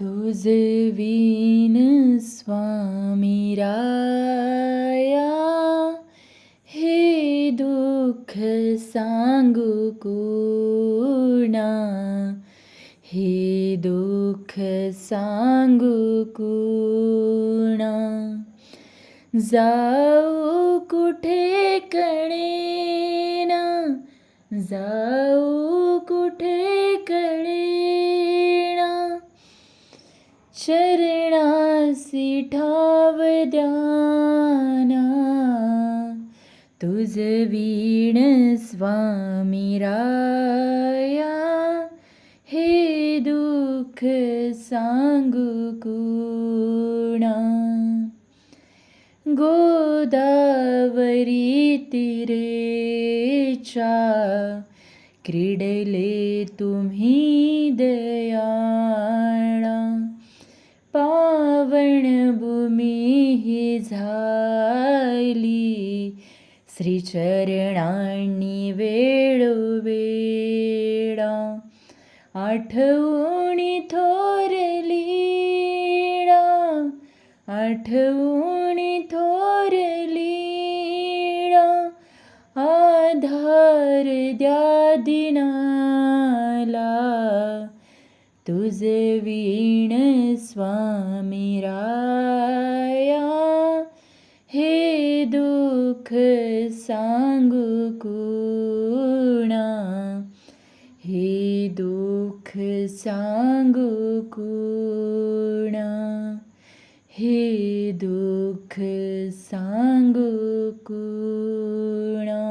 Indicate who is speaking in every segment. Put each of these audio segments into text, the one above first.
Speaker 1: तुझे वीन स्वामी राया हे दुःख सांगू कुणा? हे दुःख सांगू कुणा? जाऊ कुठे कळेना जाऊ चरणासी ठाव द्याना. तुझ वीण स्वामी राया. हे दुःख सांगू कुणा? गोदावरी तिरेच्या क्रीडले तुम्ही दया. पावन ही झाली. श्रीचरणांनी वेळोवेळा आठवणी थोरलीडा आठवणी थोरलीडा आधार द्या दिनाला. तुझे वीण स्वा दुःख हे दुःख सांगू कुणा? हे दुःख सांगू कुणा?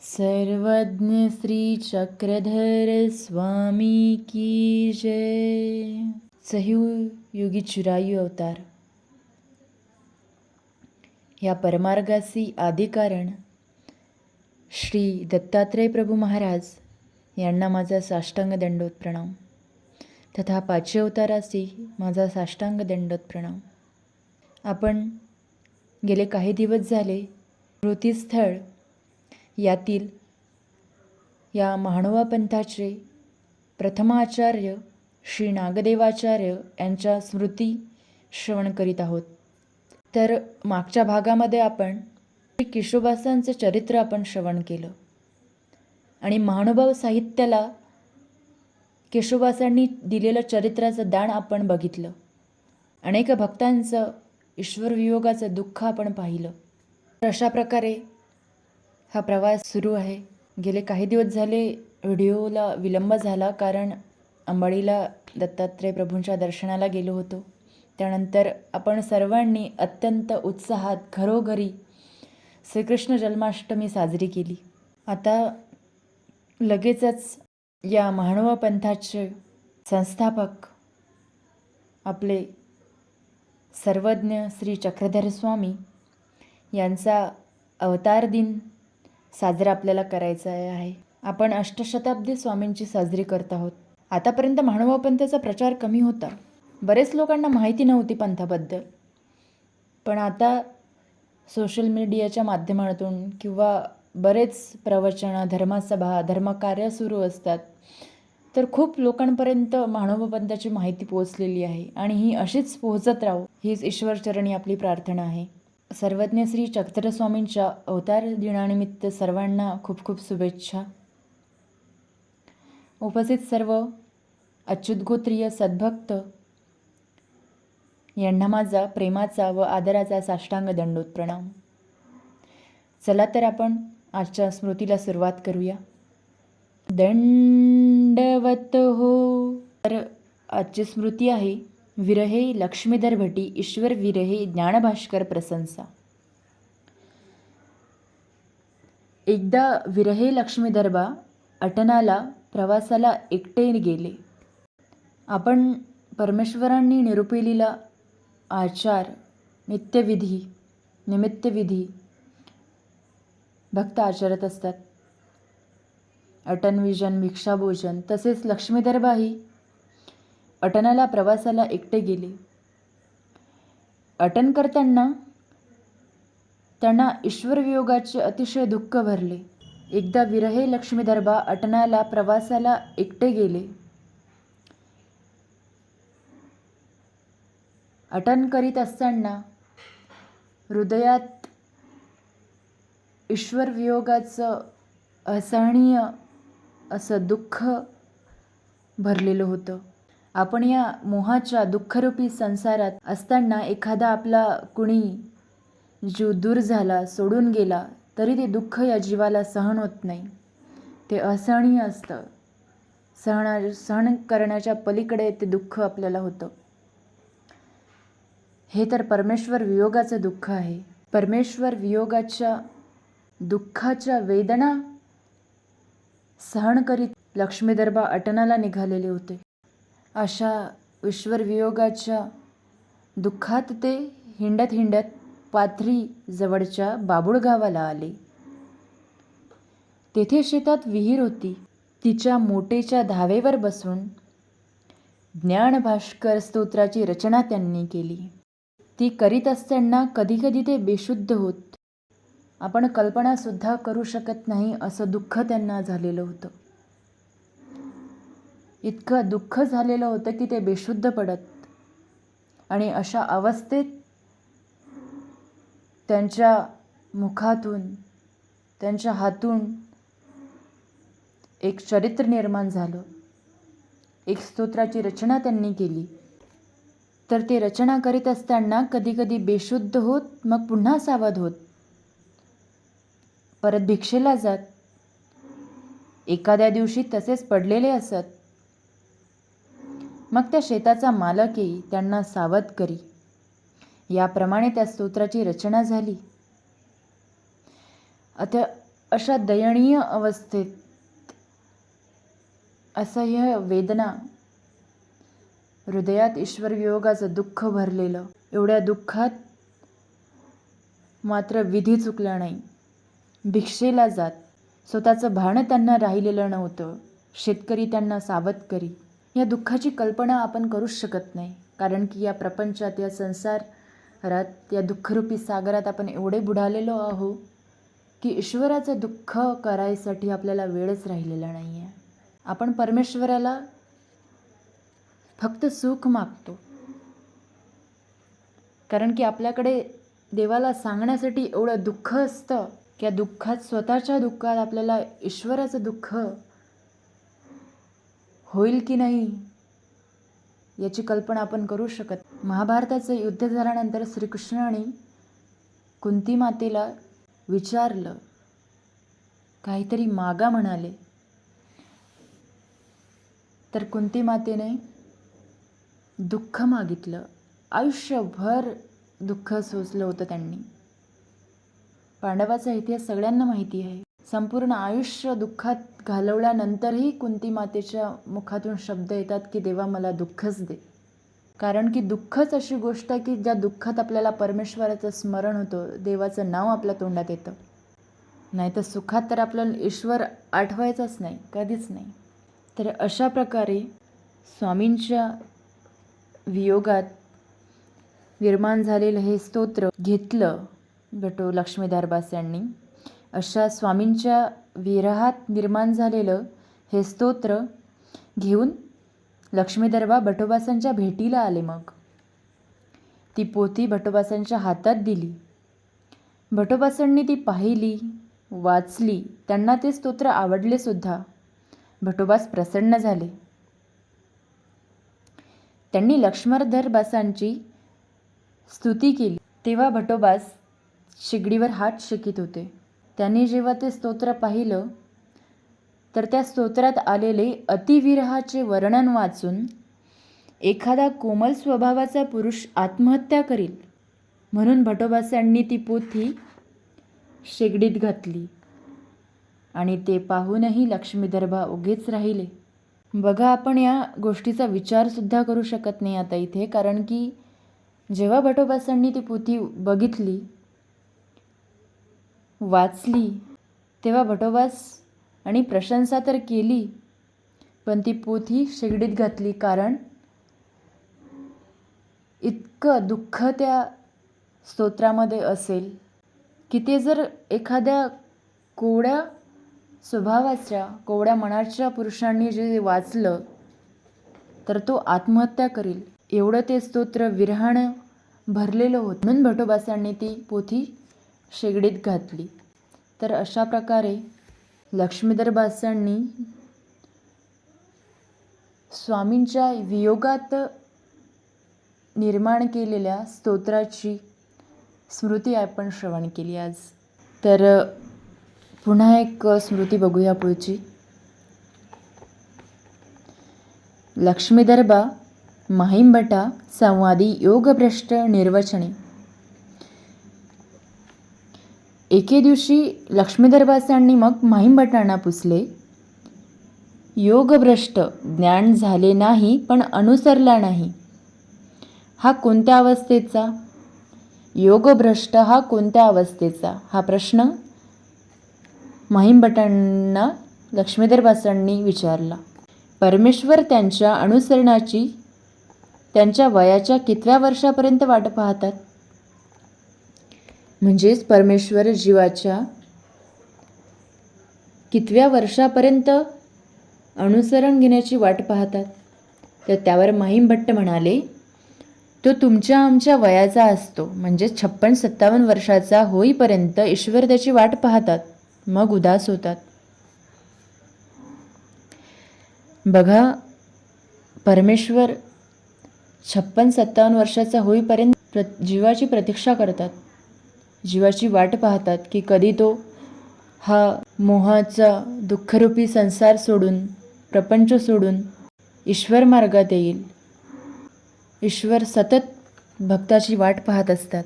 Speaker 1: सर्वज्ञ चक्रधर स्वामी की जय। सह्युगी चिरायू अवतार या परमार्गासी आदिकारण श्री दत्तात्रय प्रभू महाराज यांना माझा साष्टांग दंडोत प्रणाम. तथा पाचवे अवतारासी माझा साष्टांग दंडोत प्रणाम. आपण गेले काही दिवस झाले स्मृतीस्थळ यातील या महानुवा पंथाचे प्रथमाचार्य श्री नागदेवाचार्य यांच्या स्मृती श्रवण करीत आहोत. तर मागच्या भागामध्ये आपण श्री किशोबासांचं चरित्र आपण श्रवण केलं. आणि महानुभाव साहित्याला केशोबासांनी दिलेलं चरित्राचं दान आपण बघितलं. अनेक भक्तांचं ईश्वर वियोगाचं दुःख आपण पाहिलं. तर अशा प्रकारे हा प्रवास सुरू आहे. गेले काही दिवस झाले व्हिडिओला विलंब झाला कारण अंबाडीला दत्तात्रय प्रभूंच्या दर्शनाला गेलो होतो. त्यानंतर आपण सर्वांनी अत्यंत उत्साहात घरोघरी श्रीकृष्ण जन्माष्टमी साजरी केली. आता लगेचच या महानुवा पंथाचे संस्थापक आपले सर्वज्ञ श्री चक्रधर स्वामी यांचा अवतार दिन साजरा आपल्याला करायचा आहे. आपण अष्टशताब्दी स्वामींची साजरी करत आहोत. आतापर्यंत महानुभाव पंथाचा प्रचार कमी होता. बरेच लोकांना माहिती नव्हती पंथाबद्दल. पण आता सोशल मीडियाच्या माध्यमातून किंवा बरेच प्रवचनं धर्मसभा धर्मकार्य सुरू असतात. तर खूप लोकांपर्यंत मानवपंथाची पंथाची माहिती पोहोचलेली आहे आणि ही अशीच पोहोचत राहू हीच ईश्वरचरणी आपली प्रार्थना आहे. सर्वज्ञ श्री चक्रस्वामींच्या अवतार दिनानिमित्त सर्वांना खूप खूप शुभेच्छा. उपस्थित सर्व अच्युतगोत्रीय सद्भक्त यांना माझा प्रेमाचा व आदराचा साष्टांग दंडोत प्रणाम. चला तर आपण आजच्या स्मृतीला सुरुवात करूया. दंडवत हो. तर आजची स्मृती आहे विरहे लक्ष्मीधर भटी ईश्वर विरहे ज्ञानभास्कर प्रशंसा. एकदा विरहे लक्ष्मीधरबा अटनाला प्रवासाला एकटे गेले. आपण परमेश्वरांनी निरुपेलीला आचार नित्यविधी निमित्तविधी भक्त आचरत असतात. अटन विजन भिक्षाभोजन तसेच लक्ष्मीधरबाही अटनाला प्रवासाला एकटे गेले. अटन करताना त्यांना ईश्वरवियोगाचे अतिशय दुःख भरले. एकदा विरहे लक्ष्मीधरबा अटनाला प्रवासाला एकटे गेले. अटन करीत असताना हृदयात ईश्वरवियोगाचं असहनीय असं दुःख भरलेलं होतं. आपण या मोहाच्या दुःखरूपी संसारात असताना एखादा आपला कुणी जीव दूर झाला सोडून गेला तरी ते दुःख या जीवाला सहन होत नाही. ते असहनीय असतं. सहना सहन करण्याच्या पलीकडे ते दुःख आपल्याला होतं. हे तर परमेश्वर वियोगाचं दुःख आहे. परमेश्वर वियोगाच्या दुःखाच्या वेदना सहन करीत लक्ष्मीदरबा अटनाला निघालेले होते. अशा ईश्वर वियोगाच्या दुःखात ते हिंडत हिंडत पाथरी जवळच्या बाबुळ गावाला आले. तेथे शेतात विहीर होती. तिच्या मोटेच्या धावेवर बसून ज्ञानभास्कर स्तोत्राची रचना त्यांनी केली. ती करीत असताना कधीकधी ते बेशुद्ध होत. आपण कल्पनासुद्धा करू शकत नाही असं दुःख त्यांना झालेलं होतं. इतकं दुःख झालेलं होतं की ते बेशुद्ध पडत. आणि अशा अवस्थेत त्यांच्या मुखातून त्यांच्या हातून एक चरित्र निर्माण झालं. एक स्तोत्राची रचना त्यांनी केली. तर ते रचना करीत असताना कधीकधी बेशुद्ध होत मग पुन्हा सावध होत. परत भिक्षेला जात. एखाद्या दिवशी तसेच पडलेले असत. मग त्या शेताचा मालकही त्यांना सावध करी. याप्रमाणे त्या स्तोत्राची रचना झाली. आता अशा दयनीय अवस्थेत असह्य वेदना हृदयात ईश्वर वियोगाचं दुःख भरलेलं. एवढ्या दुःखात मात्र विधी चुकला नाही. भिक्षेला जात. स्वतःचं भाणं त्यांना राहिलेलं नव्हतं. शेतकरी त्यांना सावध करी. या दुःखाची कल्पना आपण करूच शकत नाही. कारण की या प्रपंचात या संसारात या दुःखरूपी सागरात आपण एवढे बुडालेलो आहो की ईश्वराचं दुःख करायसाठी आपल्याला वेळच राहिलेला नाही आहे आपण परमेश्वराला फक्त सुख मागतो. कारण की आपल्याकडे देवाला सांगण्यासाठी एवढं दुःख असतं की या दुःखात स्वतःच्या दुःखात आपल्याला ईश्वराचं दुःख होईल की नाही याची कल्पना आपण करू शकत महाभारताचं युद्ध झाल्यानंतर श्रीकृष्णाने कुंती मातेला विचारलं काहीतरी मागा म्हणाले. तर कुंती मातेने दुःख मागितलं आयुष्यभर दुःख सोसलं होतं त्यांनी. पांडवाचा इतिहास सगळ्यांना माहिती आहे. संपूर्ण आयुष्य दुःखात घालवल्यानंतरही कुंती मातेच्या मुखातून शब्द येतात की देवा मला दुःखच दे. कारण की दुःखच अशी गोष्ट आहे की ज्या दुःखात आपल्याला परमेश्वराचं स्मरण होतं देवाचं नाव आपल्या तोंडात येतं. नाही तर सुखात तर आपल्याला ईश्वर आठवायचाच नाही कधीच नाही. तर अशा प्रकारे स्वामींच्या वियोगात निर्माण झालेलं हे स्तोत्र घेतलं बटो लक्ष्मीदारबास यांनी. अशा स्वामींच्या विरहात निर्माण झालेलं हे स्तोत्र घेऊन लक्ष्मीदरबा भटोबासांच्या भेटीला आले मग. ती पोथी भटोबासांच्या हातात दिली. भटोबासांनी ती पाहिली वाचली त्यांना ते स्तोत्र आवडले सुद्धा. भटोबास प्रसन्न झाले. त्यांनी लक्ष्मणधरबासांची स्तुती केली. तेव्हा भटोबास शेगडीवर हात शेकीत होते. त्यांनी जेव्हा ते स्तोत्र पाहिलं तर त्या स्तोत्रात आलेले अतिविरहाचे वर्णन वाचून एखादा कोमल स्वभावाचा पुरुष आत्महत्या करील म्हणून भटोबासांनी ती पोथी शेगडीत घातली आणि ते पाहूनही लक्ष्मीदर्भा उगेच राहिले. बघा आपण या गोष्टीचा विचारसुद्धा करू शकत नाही आता इथे कारण की जेव्हा भटोबासांनी ती पोथी बघितली वाचली तेव्हा भटोबास आणि प्रशंसा तर केली पण ती पोथी शेगडीत घातली कारण इतकं दुःख त्या स्तोत्रामध्ये असेल की ते जर एखाद्या कोवड्या स्वभावाच्या कोवड्या मनाच्या पुरुषांनी जे वाचलं तर तो आत्महत्या करील. एवढं ते स्तोत्र विरहाणं भरलेलं होतं. म्हणून भटोबासांनी ती पोथी शेगडीत घातली. तर अशा प्रकारे लक्ष्मीधर बासांनी स्वामींच्या वियोगात निर्माण केलेल्या स्तोत्राची स्मृती आपण श्रवण केली आज. तर पुन्हा एक स्मृती बघूया पुढची. लक्ष्मीदर्बा महिंभटा संवादी योगभ्रष्ट निर्वचने. एके दिवशी लक्ष्मीदरबासांनी मग माहीमबटांना पुसले. योगभ्रष्ट ज्ञान झाले नाही पण अनुसरला नाही. हा कोणत्या अवस्थेचा? योगभ्रष्ट हा कोणत्या अवस्थेचा? हा प्रश्न माहीमभटांना लक्ष्मीधरबासांनी विचारला परमेश्वर त्यांच्या अनुसरणाची त्यांच्या वयाच्या कितव्या वर्षापर्यंत वाट पाहतात? म्हणजेच परमेश्वर जीवाच्या कितव्या वर्षापर्यंत अनुसरण घेण्याची वाट पाहतात? तर त्यावर माहीमभट्ट भट्ट म्हणाले तो तुमच्या आमच्या वयाचा असतो म्हणजे छप्पन सत्तावन्न वर्षाचा होईपर्यंत ईश्वर त्याची वाट पाहतात. मग उदास होतात. बघा परमेश्वर छप्पन सत्तावन्न वर्षाचा होईपर्यंत प्र जीवाची प्रतीक्षा करतात. जीवाची वाट पाहतात की कधी तो हा मोहाचा दुःखरूपी संसार सोडून प्रपंच सोडून ईश्वर मार्गात येईल. ईश्वर सतत भक्ताची वाट पाहत असतात.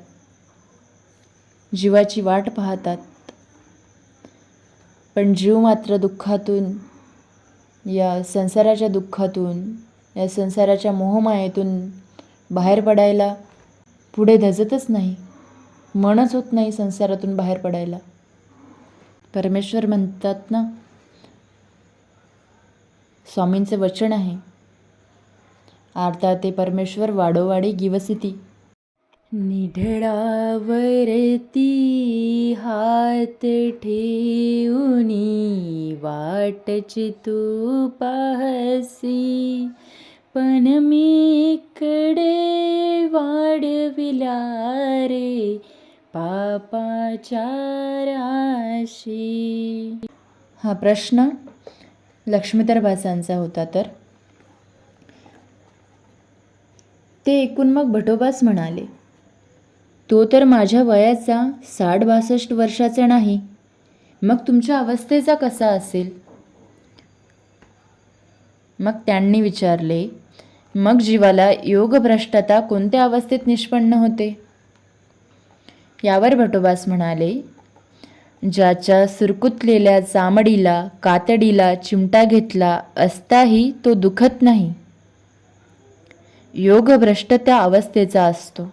Speaker 1: जीवाची वाट पाहतात. पण जीव मात्र दुःखातून या संसाराच्या दुःखातून या संसाराच्या मोहमायेतून बाहेर पडायला पुढे धजतच नाही मनच होत नाही संसारातून बाहेर पडायला. परमेश्वर म्हणतात ना स्वामींचे वचन आहे. आरता ते परमेश्वर वाडोवाडी गिवसिती. निढळावरती हात ठेवूनी वाटची तू पाहसी. पण मी कडे वाढविला रे पापाच्या राशी. हा प्रश्न लक्ष्मीधरपासांचा होता तर? ते ऐकून मग भटोबास म्हणाले तो तर माझ्या वयाचा साठ बासष्ट वर्षाचा नाही. मग तुमच्या अवस्थेचा कसा असेल? मग त्यांनी विचारले मग जीवाला योगभ्रष्टता कोणत्या अवस्थेत निष्पन्न होते? यावर भटोबास म्हणाले ज्याच्या सुरकुतलेल्या चामडीला कातडीला चिमटा घेतला असताही तो दुखत नाही. योगभ्रष्ट त्या अवस्थेचा असतो.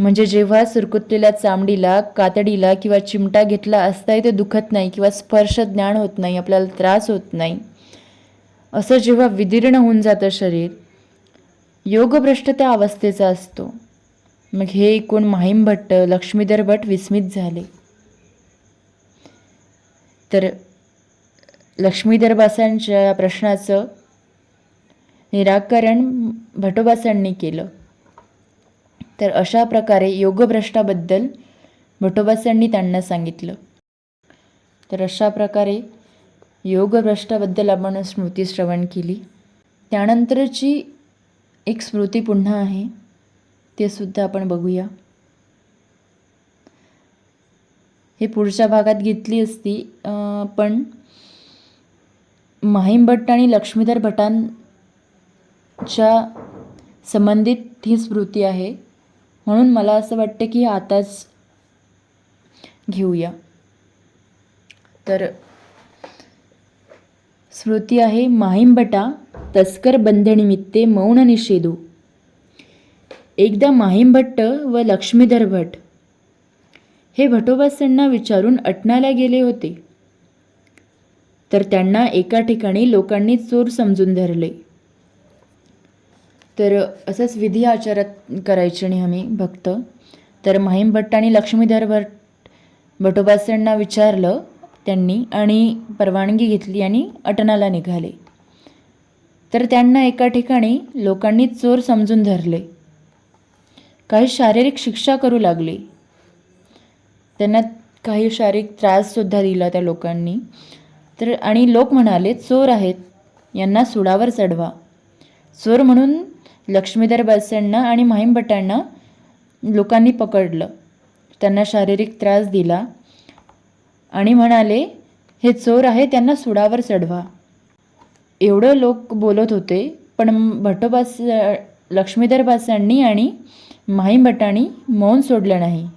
Speaker 1: म्हणजे जेव्हा सुरकुतलेल्या चामडीला कातडीला किंवा चिमटा घेतला असताही ते दुखत नाही किंवा स्पर्श ज्ञान होत नाही आपल्याला त्रास होत नाही. असं जेव्हा विदीर्ण होऊन जातं शरीर योगभ्रष्ट त्या अवस्थेचा असतो. मग हे एकूण माहीम भट्ट लक्ष्मीधर भट विस्मित झाले. तर लक्ष्मीधर बासांच्या या प्रश्नाचं निराकरण भटोबासांनी केलं. तर अशा प्रकारे योगभ्रष्टाबद्दल भटोबासांनी त्यांना सांगितलं. तर अशा प्रकारे योगभ्रष्टाबद्दल आपण स्मृती श्रवण केली. त्यानंतरची एक स्मृती पुन्हा आहे. ते सुद्धा आपण बघूया. हे पुढच्या भागात घेतली असती पण माहीम भट्ट आणि लक्ष्मीधर भटांच्या संबंधित ही स्मृती आहे. म्हणून मला असं वाटतं की आताच घेऊया. तर स्मृती आहे माहिंबटा तस्कर बंधनिमित्ते मौन निषेधू. एकदा माहिमभट्ट व लक्ष्मीधर भट हे भटोबासांना विचारून अटनाला गेले होते. तर त्यांना एका ठिकाणी लोकांनी चोर समजून धरले. तर असंच विधी आचारात करायचे नेहमी भक्त. तर माहीम भट्ट आणि लक्ष्मीधर भट भटोबासांना विचारलं त्यांनी आणि परवानगी घेतली आणि अटनाला निघाले. तर त्यांना एका ठिकाणी लोकांनी चोर समजून धरले. काही शारीरिक शिक्षा करू लागली. त्यांना काही शारीरिक त्राससुद्धा दिला त्या लोकांनी. तर आणि लोक म्हणाले चोर आहेत यांना सुडावर चढवा. चोर म्हणून लक्ष्मीधर बसांना आणि माहीमभटांना लोकांनी पकडलं. त्यांना शारीरिक त्रास दिला आणि म्हणाले हे चोर आहे त्यांना सुडावर चढवा. एवढं लोक बोलत होते पण भटोबास लक्ष्मीधर बासांनी आणि माहीमभटांनी मौन सोडलं नाही.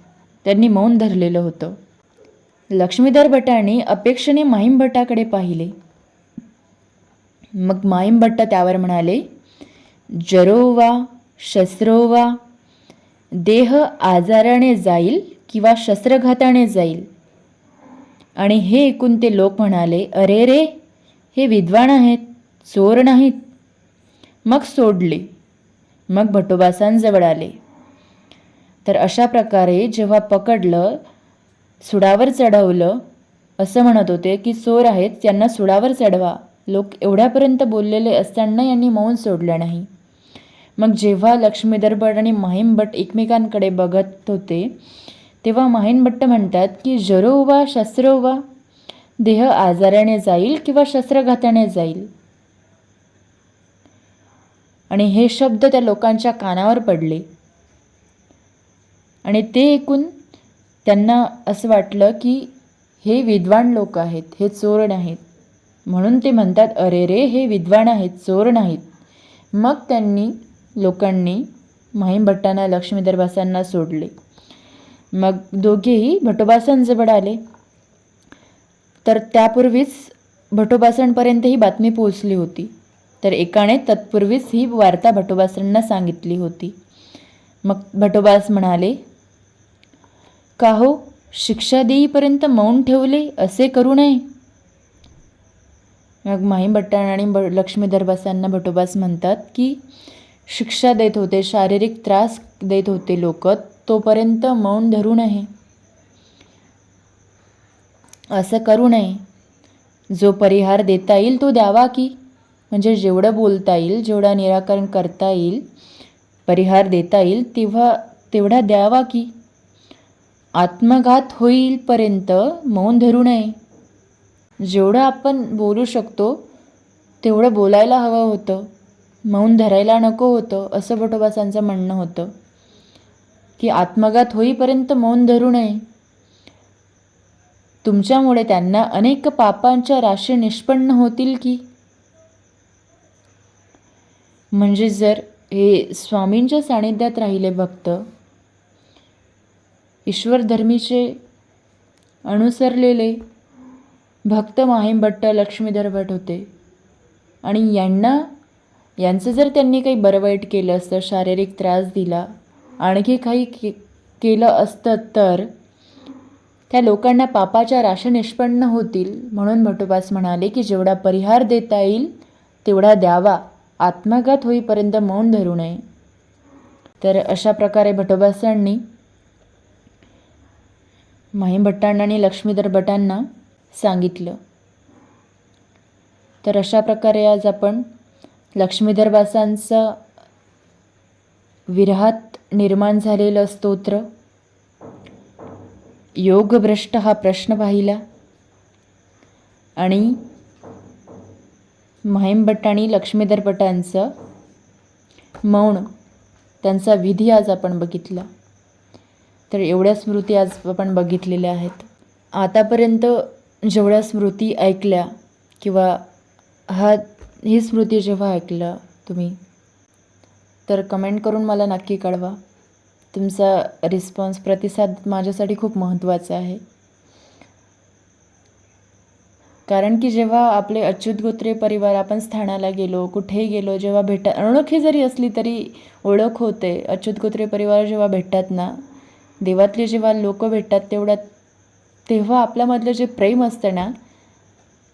Speaker 1: त्यांनी मौन धरलेलं होतं. लक्ष्मीधर भटांनी अपेक्षेने माहीमभटाकडे पाहिले. मग माहीमभट्ट त्यावर म्हणाले जरो वा शस्त्रो वा देह आजाराने जाईल किंवा शस्त्रघाताने जाईल. आणि हे ऐकून ते लोक म्हणाले अरे रे हे विद्वान आहेत चोर नाहीत. मग सोडले. मग भटोबासांजवळ आले. तर अशा प्रकारे जेव्हा पकडलं सुडावर चढवलं असं म्हणत होते की चोर आहेत त्यांना सुडावर चढवा. लोक एवढ्यापर्यंत बोललेले असताना यांनी मौन सोडलं नाही. मग जेव्हा लक्ष्मीधर भट आणि माहीम भट एकमेकांकडे बघत होते तेव्हा माहीम भट्ट म्हणतात की जरो वा शस्त्र वा. देह आजाराने जाईल किंवा शस्त्रघाताने जाईल. आणि हे शब्द त्या लोकांच्या कानावर पडले. आणि ते ऐकून त्यांना असं वाटलं की हे विद्वान लोक आहेत हे चोर नाहीत. म्हणून ते म्हणतात अरे रे हे विद्वान आहेत चोर नाहीत. मग त्यांनी लोकांनी माहीम भट्टांना लक्ष्मीधर सोडले. मग दोघेही भटोबासांजवळ आले. तर त्यापूर्वीच भटोबासांपर्यंत ही बातमी पोहोचली होती. तर एकाने तत्पूर्वीच ही वार्ता भटोबासांना सांगितली होती. मग भटोबास म्हणाले का हो शिक्षा देईपर्यंत मौन ठेवले असे करू नये? मग माहीम भट्टाण आणि ब लक्ष्मीधरबासांना भटोबास म्हणतात की शिक्षा देत होते शारीरिक त्रास देत होते लोक तोपर्यंत मौन धरू नये. असं करू नये. जो परिहार देता येईल तो द्यावा की म्हणजे जेवढं बोलता येईल जेवढा निराकरण करता येईल परिहार देता येईल तेव्हा तेवढा द्यावा की. आत्मघात होईलपर्यंत मौन धरू नये. जेवढं आपण बोलू शकतो तेवढं बोलायला हवं होतं. मौन धरायला नको होतं असं भटोबासांचं म्हणणं होतं. की आत्मघात होईपर्यंत मौन धरू नये. तुमच्यामुळे त्यांना अनेक पापांच्या राशी निष्पन्न होतील की? म्हणजे जर हे स्वामींच्या सानिध्यात राहिले भक्त ईश्वरधर्मीचे अनुसरलेले भक्त माहीम भट्ट लक्ष्मीधर भट होते आणि यांना यांचं जर त्यांनी काही बरं वाईट केलं असतं शारीरिक त्रास दिला आणखी काही के केलं असतं तर त्या लोकांना पापाच्या राशी निष्पन्न होतील म्हणून भटोबास म्हणाले की जेवढा परिहार देता येईल तेवढा द्यावा. आत्मघात होईपर्यंत मौन धरू नये. तर अशा प्रकारे भटोबासांनी माहीम भट्टांना आणि लक्ष्मीधर भटांना सांगितलं. तर अशा प्रकारे आज आपण लक्ष्मीधर बासांचं विरहात निर्माण झालेलं स्तोत्र योगभ्रष्ट हा प्रश्न पाहिला आणि माहीम आणि लक्ष्मीधरपटांचं मौन त्यांचा विधी आज आपण बघितला. तर एवढ्या स्मृती आज आपण बघितलेल्या आहेत. आतापर्यंत जेवढ्या स्मृती ऐकल्या किंवा हा ही स्मृती जेव्हा ऐकलं तुम्ही तर कमेंट करून मला नक्की कळवा. तुमचा रिस्पॉन्स प्रतिसाद माझ्यासाठी खूप महत्त्वाचा आहे. कारण की जेव्हा आपले अच्युत गोत्रे परिवार आपण स्थानाला गेलो कुठेही गेलो जेव्हा भेटा अनोळखी जरी असली तरी ओळख होते. अच्युत गोत्रे परिवार जेव्हा भेटतात ना देवातले जेव्हा लोक भेटतात तेवढ्यात तेव्हा आपल्यामधलं जे प्रेम असतं ना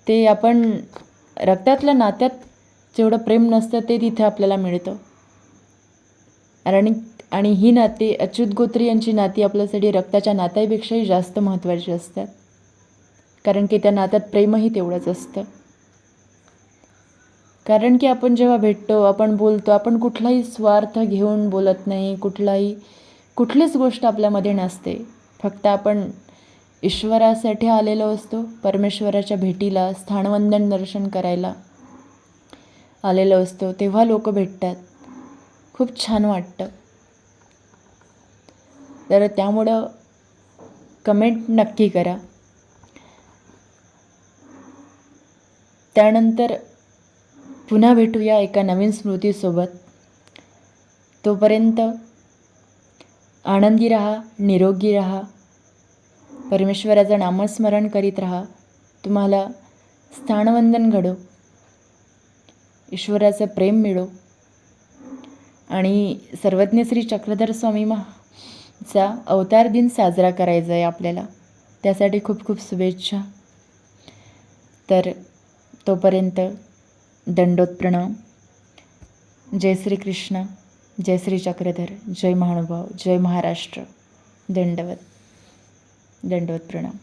Speaker 1: ते आपण रक्तातल्या नात्यात जेवढं प्रेम नसतं ते तिथे आपल्याला मिळतं. आणि आणि ही नाती अच्युत गोत्री यांची नाती आपल्यासाठी रक्ताच्या नात्यापेक्षाही जास्त महत्त्वाची असतात. कारण की त्या नात्यात प्रेमही तेवढंच असतं. कारण की आपण जेव्हा भेटतो आपण बोलतो आपण कुठलाही स्वार्थ घेऊन बोलत नाही कुठलाही कुठलीच गोष्ट आपल्यामध्ये नसते. फक्त आपण ईश्वरासाठी आलेलो असतो परमेश्वराच्या भेटीला स्थानवंदन दर्शन करायला आलेलो असतो तेव्हा लोक भेटतात. खूप छान वाटतं. तर त्यामुळं कमेंट नक्की करा. त्यानंतर पुन्हा भेटूया एका नवीन स्मृतीसोबत. तोपर्यंत आनंदी रहा निरोगी रहा. परमेश्वराचं नामस्मरण करीत राहा. तुम्हाला स्थानवंदन घडो. ईश्वराचं प्रेम मिळो. आणि सर्वज्ञ श्री चक्रधर स्वामी चा अवतार दिन साजरा करायचा आहे आपल्याला. त्यासाठी खूप खूप शुभेच्छा. तर तोपर्यंत दंडोत प्रणाम जय श्री कृष्ण. जय श्री चक्रधर. जय महानुभाव. जय महाराष्ट्र. दंडवत. दंडवत प्रणाम